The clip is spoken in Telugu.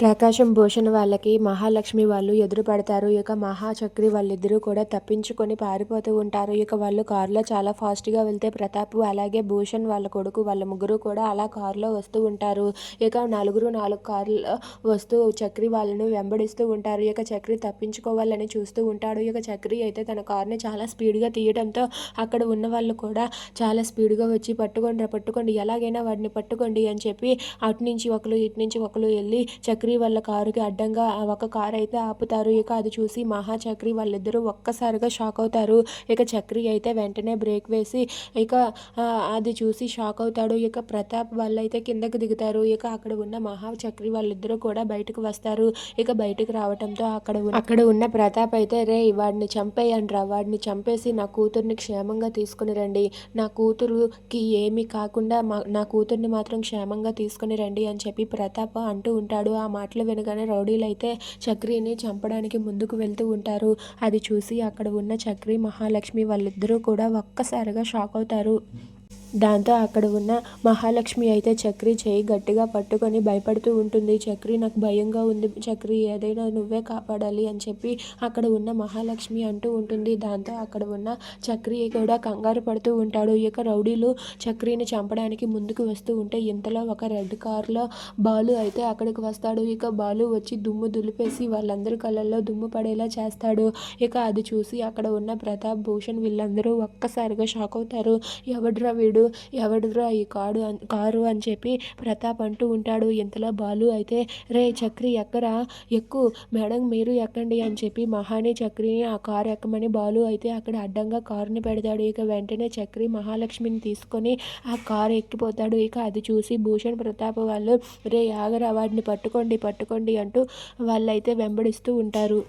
ప్రకాశం భూషణ్ వాళ్ళకి మహాలక్ష్మి వాళ్ళు ఎదురు పడతారు. ఇక మహాచక్రి వాళ్ళిద్దరూ కూడా తప్పించుకొని పారిపోతూ ఉంటారు. ఇక వాళ్ళు కారులో చాలా ఫాస్ట్గా వెళ్తే ప్రతాప్ అలాగే భూషణ్ వాళ్ళ కొడుకు వాళ్ళ ముగ్గురు కూడా అలా కారులో వస్తూ ఉంటారు. ఇక నలుగురు నాలుగు కార్లో వస్తూ చక్రి వాళ్ళను వెంబడిస్తూ ఉంటారు. ఇక చక్రి తప్పించుకోవాలని చూస్తూ ఉంటాడు. ఇక చక్రి అయితే తన కారుని చాలా స్పీడ్గా తీయడంతో అక్కడ ఉన్న వాళ్ళు కూడా చాలా స్పీడ్గా వచ్చి పట్టుకోండి పట్టుకోండి ఎలాగైనా వాడిని పట్టుకోండి అని చెప్పి అటు నుంచి ఒకరు ఇటు నుంచి ఒకరు వెళ్ళి చక్రి వాళ్ళ కారుకి అడ్డంగా ఆ ఒక కారు అయితే ఆపుతారు. ఇక అది చూసి మహా చక్రి వాళ్ళిద్దరూ ఒక్కసారిగా షాక్ అవుతారు. ఇక చక్రి అయితే వెంటనే బ్రేక్ వేసి ఇక అది చూసి షాక్ అవుతాడు. ఇక ప్రతాప్ వాళ్ళైతే కిందకి దిగుతారు. ఇక అక్కడ ఉన్న మహా చక్రి వాళ్ళిద్దరూ కూడా బయటకు వస్తారు. ఇక బయటకు రావడంతో అక్కడ అక్కడ ఉన్న ప్రతాప్ అయితే రే వాడిని చంపేయండి రా. వాడిని చంపేసి నా కూతుర్ని క్షేమంగా తీసుకుని రండి. నా కూతురుకి ఏమీ కాకుండా మా నా కూతుర్ని మాత్రం క్షేమంగా తీసుకుని రండి అని చెప్పి ప్రతాప్ అంటూ ఉంటాడు. ఆ మాటలు వినగానే రౌడీలు అయితే చక్రిని చంపడానికి ముందుకు వెళ్తూ ఉంటారు. అది చూసి అక్కడ ఉన్న చక్రి మహాలక్ష్మి వాళ్ళిద్దరూ కూడా ఒక్కసారిగా షాక్ అవుతారు. దాంతో అక్కడ ఉన్న మహాలక్ష్మి అయితే చక్రి చేయి గట్టిగా పట్టుకొని భయపడుతూ ఉంటుంది. చక్రి నాకు భయంగా ఉంది చక్రి ఏదైనా నువ్వే కాపాడాలి అని చెప్పి అక్కడ ఉన్న మహాలక్ష్మి అంటూ ఉంటుంది. దాంతో అక్కడ ఉన్న చక్రి కూడా కంగారు పడుతూ ఉంటాడు. ఇక రౌడీలు చక్రిని చంపడానికి ముందుకు వస్తూ ఉంటే ఇంతలో ఒక రెడ్ కార్లో బాలు అయితే అక్కడికి వస్తాడు. ఇక బాలు వచ్చి దుమ్ము దులిపేసి వాళ్ళందరి కళ్ళల్లో దుమ్ము పడేలా చేస్తాడు. ఇక అది చూసి అక్కడ ఉన్న ప్రతాప్ భూషణ్ వీళ్ళందరూ ఒక్కసారిగా షాక్ అవుతారు. ఎవడ్రా వీడు? ఎవడురా ఈ కాడు కారు అని చెప్పి ప్రతాప్ అంటూ ఉంటాడు. ఇంతలో బాలు? అయితే రే చక్రి ఎక్కరా? ఎక్కు మేడం మీరు ఎక్కండి అని చెప్పి మహాని చక్రిని ఆ కారు ఎక్కమని బాలు అయితే అక్కడ అడ్డంగా కారుని పెడతాడు. ఇక వెంటనే చక్రి మహాలక్ష్మిని తీసుకొని ఆ కారు ఎక్కిపోతాడు. ఇక అది చూసి భూషణ్ ప్రతాప్ వాళ్ళు రే ఆగరా వాడిని పట్టుకోండి పట్టుకోండి అంటూ వాళ్ళైతే వెంబడిస్తూ ఉంటారు.